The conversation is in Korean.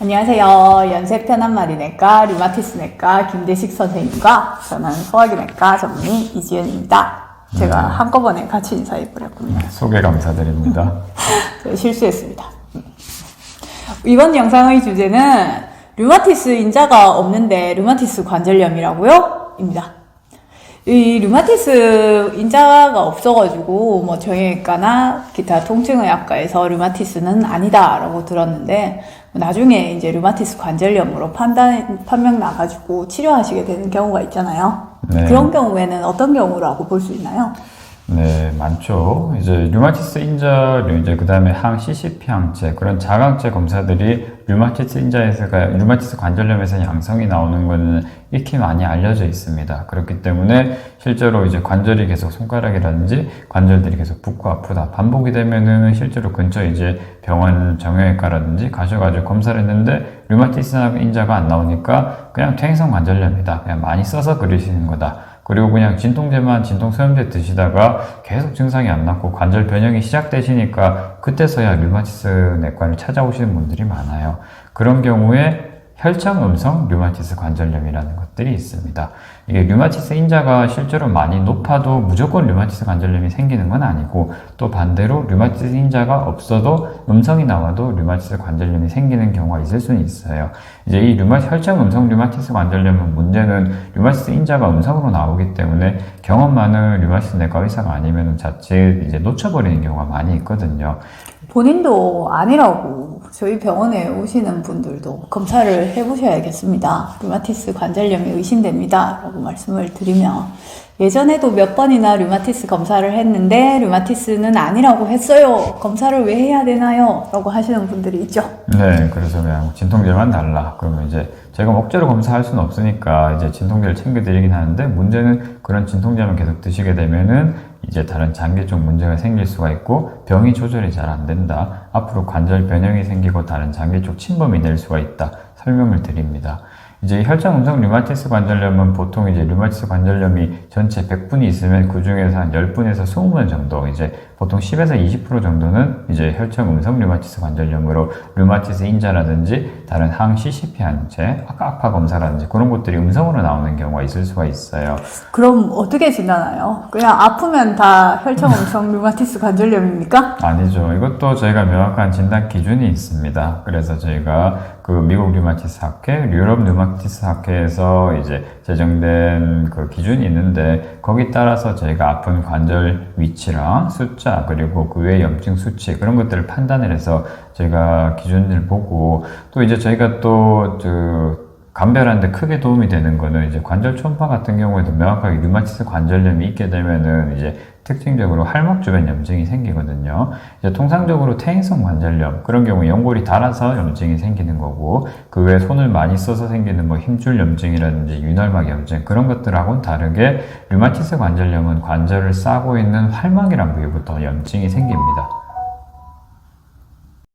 안녕하세요. 연세 편한마리내과 류마티스 내과 김대식 선생님과 저는 소화기 내과 전문의 이지연입니다. 제가 한꺼번에 같이 인사해버렸군요. 소개 감사드립니다. 실수했습니다. 음. 이번 영상의 주제는 류마티스 인자가 없는데 류마티스 관절염이라고요? 입니다. 이 류마티스 인자가 없어가지고 뭐 정형외과나 기타 통증의학과에서 류마티스는 아니다라고 들었는데 나중에 이제 류마티스 관절염으로 판단 판명 나가지고 치료하시게 되는 경우가 있잖아요. 네. 그런 경우에는 어떤 경우라고 볼 수 있나요? 네, 많죠. 이제 류마티스 인자, 이제 그 다음에 항 CCP 항체 그런 자강체 검사들이 류마티스 인자에서가 류마티스 관절염에서 양성이 나오는 것은 익히 많이 알려져 있습니다. 그렇기 때문에 실제로 이제 관절이 계속 손가락이라든지 관절들이 계속 붓고 아프다 반복이 되면은 실제로 근처 이제 병원 정형외과라든지 가셔가지고 검사를 했는데 류마티스 인자가 안 나오니까 그냥 퇴행성 관절염이다. 그냥 많이 써서 그러시는 거다. 그리고 그냥 진통제만 진통 소염제 드시다가 계속 증상이 안 낫고 관절 변형이 시작되시니까 그때서야 류마티스 내과를 찾아오시는 분들이 많아요. 그런 경우에 혈청 음성 류마티스 관절염이라는 것들이 있습니다. 이게 류마티스 인자가 실제로 많이 높아도 무조건 류마티스 관절염이 생기는 건 아니고 또 반대로 류마티스 인자가 없어도 음성이 나와도 류마티스 관절염이 생기는 경우가 있을 수는 있어요. 이제 이 류마 혈청 음성 류마티스 관절염은 문제는 류마티스 인자가 음성으로 나오기 때문에 경험 많은 류마티스 내과 의사가 아니면 자칫 이제 놓쳐버리는 경우가 많이 있거든요. 본인도 아니라고 저희 병원에 오시는 분들도 검사를 해보셔야겠습니다. 류마티스 관절염이 의심됩니다. 라고 말씀을 드리면 예전에도 몇 번이나 류마티스 검사를 했는데 류마티스는 아니라고 했어요. 검사를 왜 해야 되나요? 라고 하시는 분들이 있죠. 네, 그래서 그냥 진통제만 달라. 그러면 이제 제가 억제로 검사할 수는 없으니까 이제 진통제를 챙겨드리긴 하는데 문제는 그런 진통제만 계속 드시게 되면은 이제 다른 장기 쪽 문제가 생길 수가 있고 병이 조절이 잘 안 된다. 앞으로 관절 변형이 생기고 다른 장기 쪽 침범이 될 수가 있다. 설명을 드립니다. 이제 혈장 음성 류마티스 관절염은 보통 이제 류마티스 관절염이 전체 100분이 있으면 그 중에서 한 10분에서 20분 정도 이제 보통 10에서 20% 정도는 이제 혈청 음성 류마티스 관절염으로 류마티스 인자라든지 다른 항 CCP 항체, 아까 검사라든지 그런 것들이 음성으로 나오는 경우가 있을 수가 있어요. 그럼 어떻게 진단하나요? 그냥 아프면 다 혈청 음성 류마티스 관절염입니까? 아니죠. 이것도 저희가 명확한 진단 기준이 있습니다. 그래서 저희가 그 미국 류마티스 학회, 유럽 류마티스 학회에서 이제 제정된 그 기준이 있는데 거기 따라서 저희가 아픈 관절 위치랑 숫자 그리고 그 외 염증 수치 그런 것들을 판단을 해서 저희가 기준을 보고 또 이제 저희가 또 그 감별하는데 크게 도움이 되는 거는 이제 관절 초음파 같은 경우에도 명확하게 류마티스 관절염이 있게 되면은 이제 특징적으로 할막 주변 염증이 생기거든요. 이제 통상적으로 퇴행성 관절염 그런 경우 연골이 닳아서 염증이 생기는 거고 그 외에 손을 많이 써서 생기는 뭐 힘줄 염증이라든지 윤활막 염증 그런 것들하고는 다르게 류마티스 관절염은 관절을 싸고 있는 활막이란 부위부터 염증이 생깁니다.